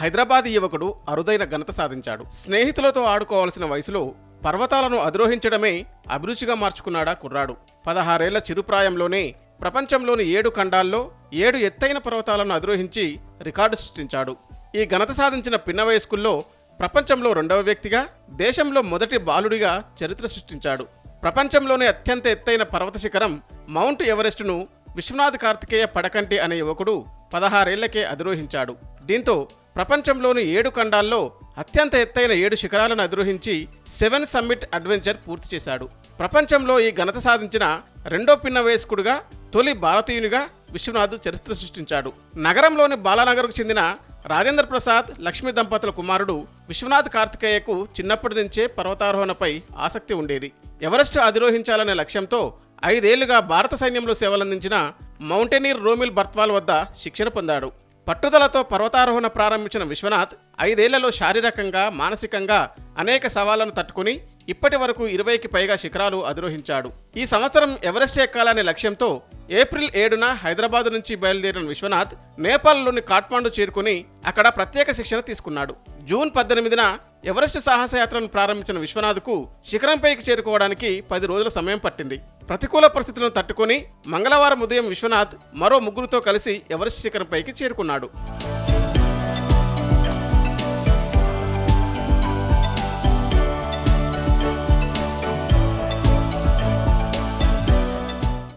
హైదరాబాద్ యువకుడు అరుదైన ఘనత సాధించాడు. స్నేహితులతో ఆడుకోవాల్సిన వయసులో పర్వతాలను అధిరోహించడమే అభిరుచిగా మార్చుకున్నాడా కుర్రాడు. పదహారేళ్ళ చిరుప్రాయంలోనే ప్రపంచంలోని ఏడు ఖండాల్లో ఏడు ఎత్తైన పర్వతాలను అధిరోహించి రికార్డు సృష్టించాడు. ఈ ఘనత సాధించిన పిన్న వయస్కుల్లో ప్రపంచంలో రెండవ వ్యక్తిగా దేశంలో మొదటి బాలుడిగా చరిత్ర సృష్టించాడు. ప్రపంచంలోనే అత్యంత ఎత్తైన పర్వత శిఖరం మౌంట్ ఎవరెస్టును విశ్వనాథ్ కార్తికేయ పడకంటి అనే యువకుడు పదహారేళ్ళకే అధిరోహించాడు. దీంతో ప్రపంచంలోని ఏడు ఖండాల్లో అత్యంత ఎత్తైన ఏడు శిఖరాలను అధిరోహించి సెవెన్ సమ్మిట్ అడ్వెంచర్ పూర్తి చేశాడు. ప్రపంచంలో ఈ ఘనత సాధించిన రెండో పిన్నవయస్కుడుగా తొలి భారతీయునిగా విశ్వనాథ్ చరిత్ర సృష్టించాడు. నగరంలోని బాలానగర్కు చెందిన రాజేంద్ర ప్రసాద్ లక్ష్మీ దంపతుల కుమారుడు విశ్వనాథ్ కార్తికేయకు చిన్నప్పటి నుంచే పర్వతారోహణపై ఆసక్తి ఉండేది. ఎవరెస్ట్ అధిరోహించాలనే లక్ష్యంతో ఐదేళ్ళుగా భారత సైన్యంలో సేవలందించిన మౌంటైనీర్ రోమిల్ బర్త్వాల్ వద్ద శిక్షణ పొందాడు. పట్టుదలతో పర్వతారోహణ ప్రారంభించిన విశ్వనాథ్ ఐదేళ్ళలో శారీరకంగా మానసికంగా అనేక సవాళ్ళను తట్టుకుని ఇప్పటి వరకు ఇరవైకి పైగా శిఖరాలు అధిరోహించాడు. ఈ సంవత్సరం ఎవరెస్ట్ ఎక్కాలనే లక్ష్యంతో ఏప్రిల్ ఏడున హైదరాబాద్ నుంచి బయలుదేరిన విశ్వనాథ్ నేపాల్లోని కాఠ్మాండు చేరుకుని అక్కడ ప్రత్యేక శిక్షణ తీసుకున్నాడు. జూన్ పద్దెనిమిదిన ఎవరెస్ట్ సాహసయాత్రను ప్రారంభించిన విశ్వనాథ్కు శిఖరంపైకి చేరుకోవడానికి పది రోజుల సమయం పట్టింది. ప్రతికూల పరిస్థితులను తట్టుకొని మంగళవారం ఉదయం విశ్వనాథ్ మరో ముగ్గురితో కలిసి ఎవరెస్ట్ శిఖరంపైకి చేరుకున్నాడు.